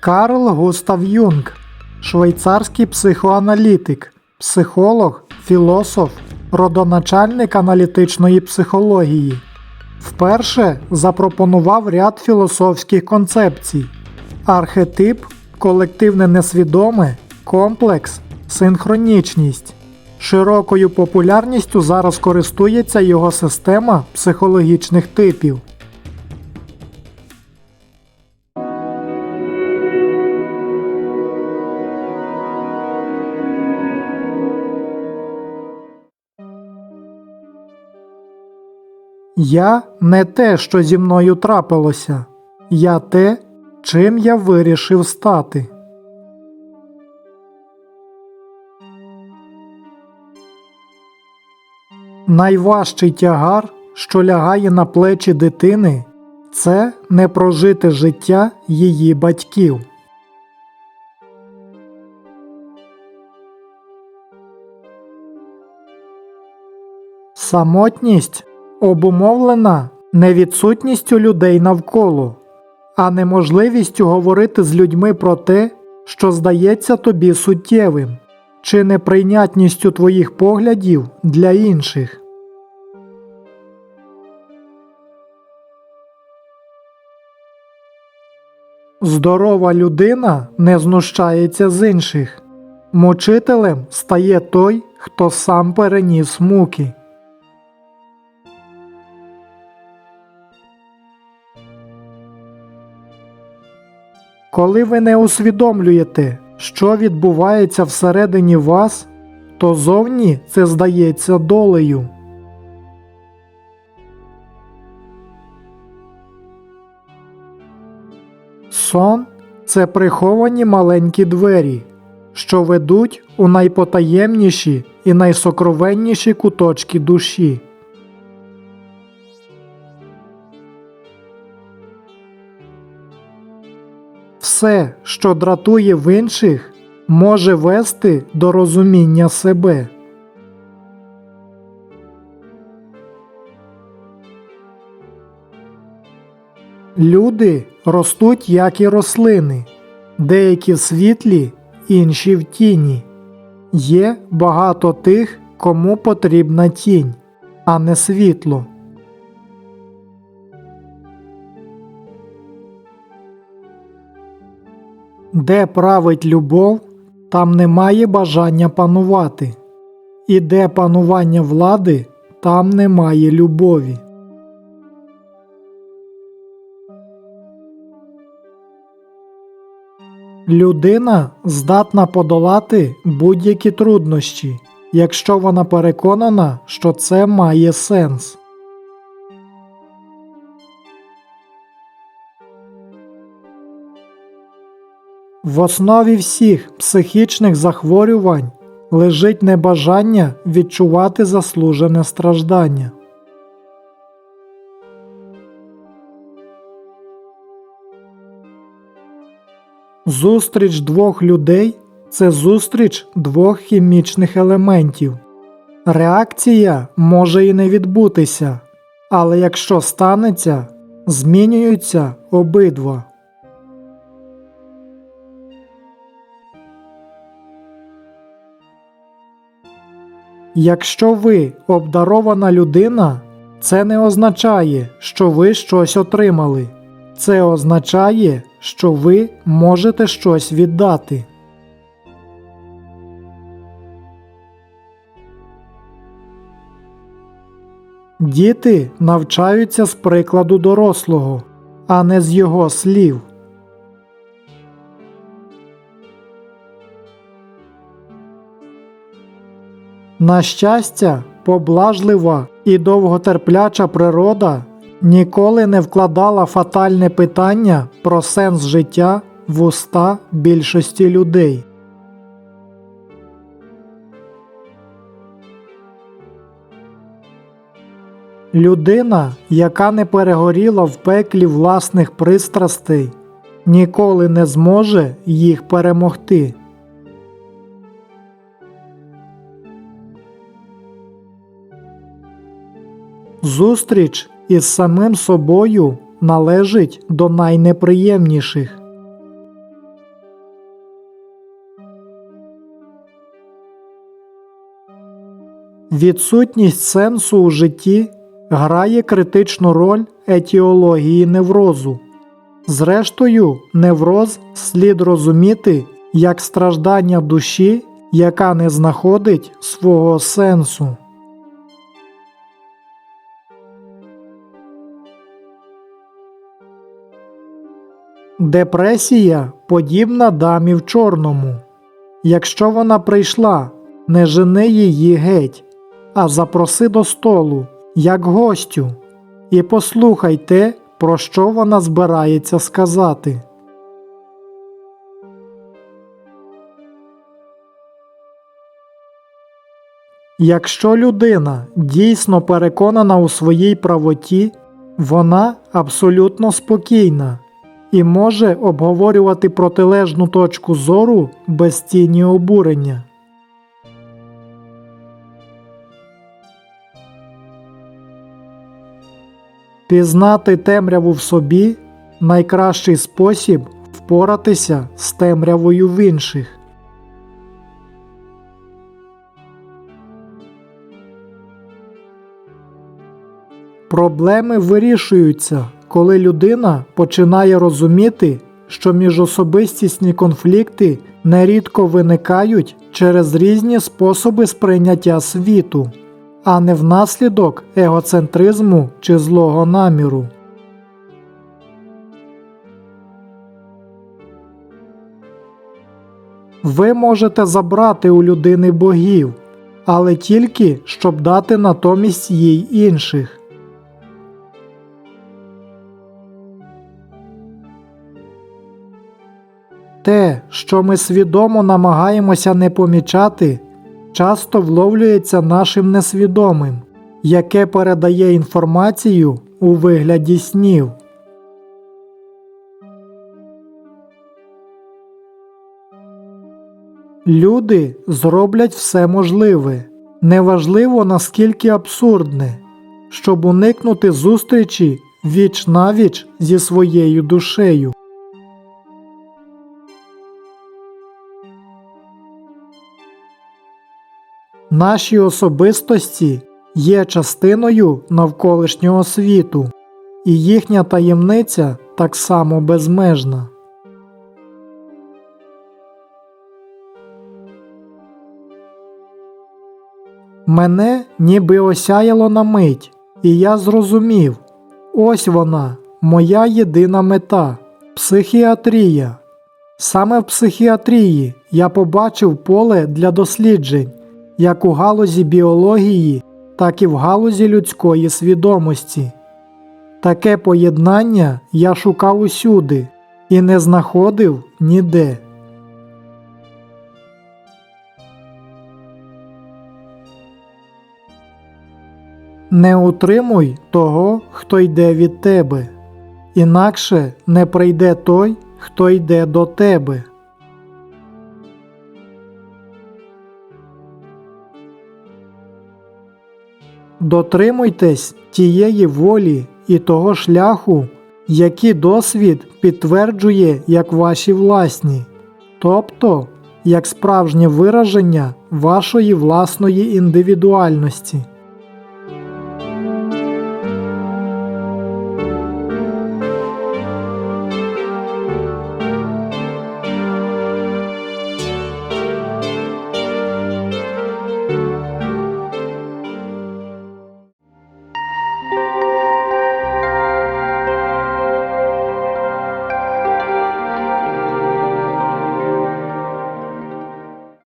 Карл Густав Юнг, швейцарський психоаналітик, психолог, філософ, родоначальник аналітичної психології. Вперше запропонував ряд філософських концепцій: архетип, колективне несвідоме, комплекс, синхронічність. Широкою популярністю зараз користується його система психологічних типів. Я не те, що зі мною трапилося, я те, чим я вирішив стати. Найважчий тягар, що лягає на плечі дитини, це не прожити життя її батьків. Самотність обумовлена не відсутністю людей навколо, а неможливістю говорити з людьми про те, що здається тобі суттєвим, чи неприйнятністю твоїх поглядів для інших. Здорова людина не знущається з інших. Мучителем стає той, хто сам переніс муки. Коли ви не усвідомлюєте, що відбувається всередині вас, то зовні це здається долею. Сон це приховані маленькі двері, що ведуть у найпотаємніші і найсокровенніші куточки душі. Все, що дратує в інших, може вести до розуміння себе. Люди ростуть, як і рослини, деякі в світлі, інші в тіні. Є багато тих, кому потрібна тінь, а не світло. Де править любов, там немає бажання панувати, і де панування влади, там немає любові. Людина здатна подолати будь-які труднощі, якщо вона переконана, що це має сенс. В основі всіх психічних захворювань лежить небажання відчувати заслужене страждання. Зустріч двох людей це зустріч двох хімічних елементів. Реакція може і не відбутися, але якщо станеться, змінюються обидва. Якщо ви обдарована людина, це не означає, що ви щось отримали. Це означає, що ви можете щось віддати. Діти навчаються з прикладу дорослого, а не з його слів. На щастя, поблажлива і довготерпляча природа ніколи не вкладала фатальне питання про сенс життя в уста більшості людей. Людина, яка не перегоріла в пеклі власних пристрастей, ніколи не зможе їх перемогти. Зустріч із самим собою належить до найнеприємніших. Відсутність сенсу у житті грає критичну роль етіології неврозу. Зрештою, невроз слід розуміти як страждання душі, яка не знаходить свого сенсу. Депресія подібна дамі в чорному. Якщо вона прийшла, не жени її геть, а запроси до столу, як гостю, і послухай те, про що вона збирається сказати. Якщо людина дійсно переконана у своїй правоті, вона абсолютно спокійна і може обговорювати протилежну точку зору без тіні обурення. Пізнати темряву в собі найкращий спосіб впоратися з темрявою в інших. Проблеми вирішуються, коли людина починає розуміти, що міжособистісні конфлікти нерідко виникають через різні способи сприйняття світу, а не внаслідок егоцентризму чи злого наміру. Ви можете забрати у людини богів, але тільки щоб дати натомість їй інших. Те, що ми свідомо намагаємося не помічати, часто вловлюється нашим несвідомим, яке передає інформацію у вигляді снів. Люди зроблять все можливе, неважливо наскільки абсурдне, щоб уникнути зустрічі віч навіч зі своєю душею. Наші особистості є частиною навколишнього світу, і їхня таємниця так само безмежна. Мене ніби осяяло на мить, і я зрозумів ось вона, моя єдина мета психіатрія. Саме в психіатрії я побачив поле для досліджень як у галузі біології, так і в галузі людської свідомості. Таке поєднання я шукав усюди і не знаходив ніде. Не утримуй того, хто йде від тебе, інакше не прийде той, хто йде до тебе. Дотримуйтесь тієї волі і того шляху, які досвід підтверджує як ваші власні, тобто як справжнє вираження вашої власної індивідуальності.